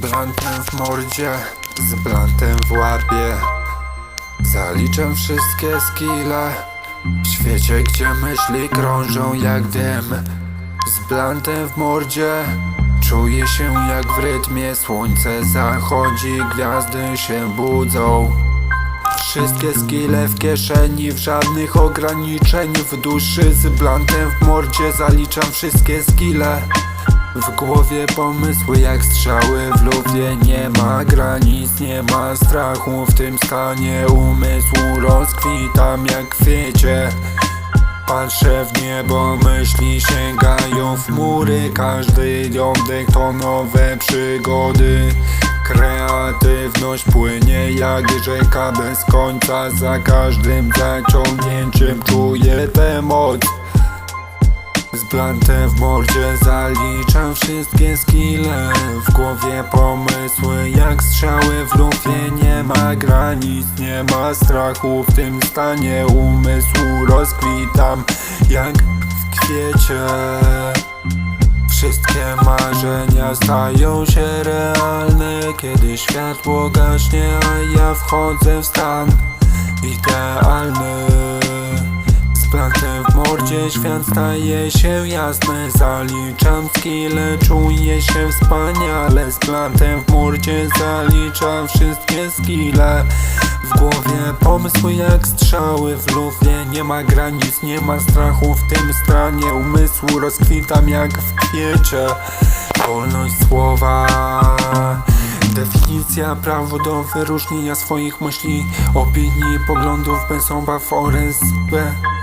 blantem w mordzie, z blantem w łapie Zaliczam wszystkie skille. W świecie, gdzie myśli krążą jak dym. Z blantem w mordzie. Czuję się jak w rytmie. Słońce zachodzi, gwiazdy się budzą. Wszystkie skille w kieszeni, w żadnych ograniczeń W duszy. Z blantem w mordzie zaliczam wszystkie skille w głowie pomysły jak strzały w luwie Nie ma granic, nie ma strachu W tym stanie. Umysłu rozkwitam jak kwiecie Patrzę w niebo, myśli sięgają w mury. Każdy oddech to nowe przygody. Kreatywność płynie jak rzeka bez końca. Za każdym zaciągnięciem czuję tę moc z blantem w mordzie zaliczam wszystkie skille. W głowie pomysły jak strzały w lufie Nie ma granic, nie ma strachu. W tym stanie umysłu rozkwitam jak w kwiecie. Wszystkie marzenia stają się realne Kiedy światło gaśnie, a ja wchodzę w stan idealny blantem w mordzie świat staje się jasny. Zaliczam skille, czuję się wspaniale. Z blantem w mordzie zaliczam wszystkie skille. W głowie pomysły jak strzały w lufie Nie ma granic, nie ma strachu. W tym stanie Umysłu rozkwitam jak w kwiecie. Wolność słowa. Definicja, prawo do wyróżnienia swoich myśli, opinii, poglądów bez obaw oraz becy.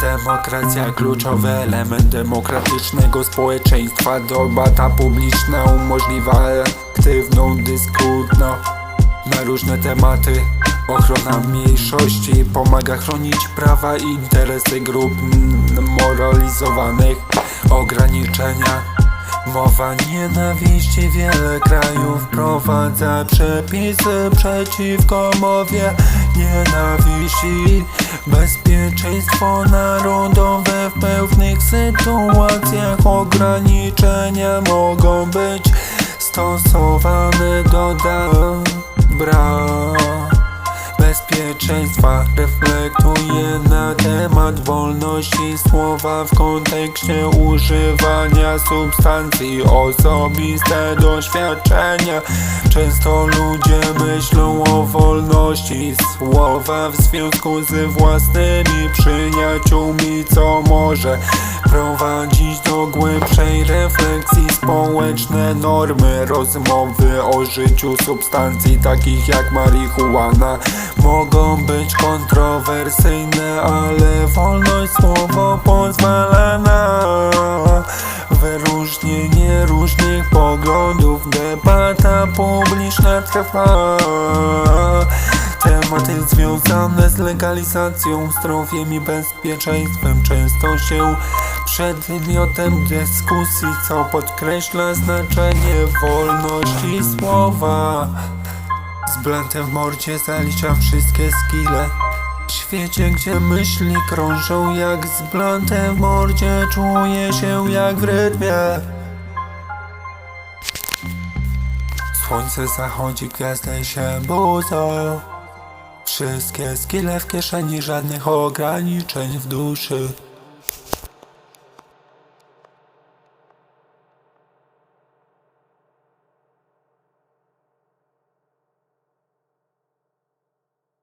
Demokracja kluczowy element demokratycznego społeczeństwa. Debata publiczna umożliwia aktywną dyskutną na różne tematy. Ochrona mniejszości pomaga chronić prawa i interesy grup moralizowanych. Ograniczenia Mowa nienawiści wiele krajów wprowadza przepisy przeciwko mowie nienawiści. Bezpieczeństwo narodowe w pewnych sytuacjach ograniczenia mogą być stosowane do dobra bezpieczeństwa reflektuje na temat wolności słowa w kontekście używania substancji osobiste doświadczenia. Często ludzie myślą w związku z własnymi przyjaciółmi co może prowadzić do głębszej refleksji społeczne normy rozmowy o życiu substancji takich jak marihuana mogą być kontrowersyjne, ale wolność słowa pozwala na wyróżnienie różnych poglądów. Debata publiczna trwa. Związane z legalizacją, zdrowiem i bezpieczeństwem. Często się przedmiotem dyskusji, co podkreśla znaczenie wolności słowa. Z blantem w mordzie zaliczam wszystkie skille W świecie, gdzie myśli krążą jak z blantem w mordzie Czuję się jak w rytmie. Słońce zachodzi, gwiazdy się budzą Wszystkie skille w kieszeni, żadnych ograniczeń w duszy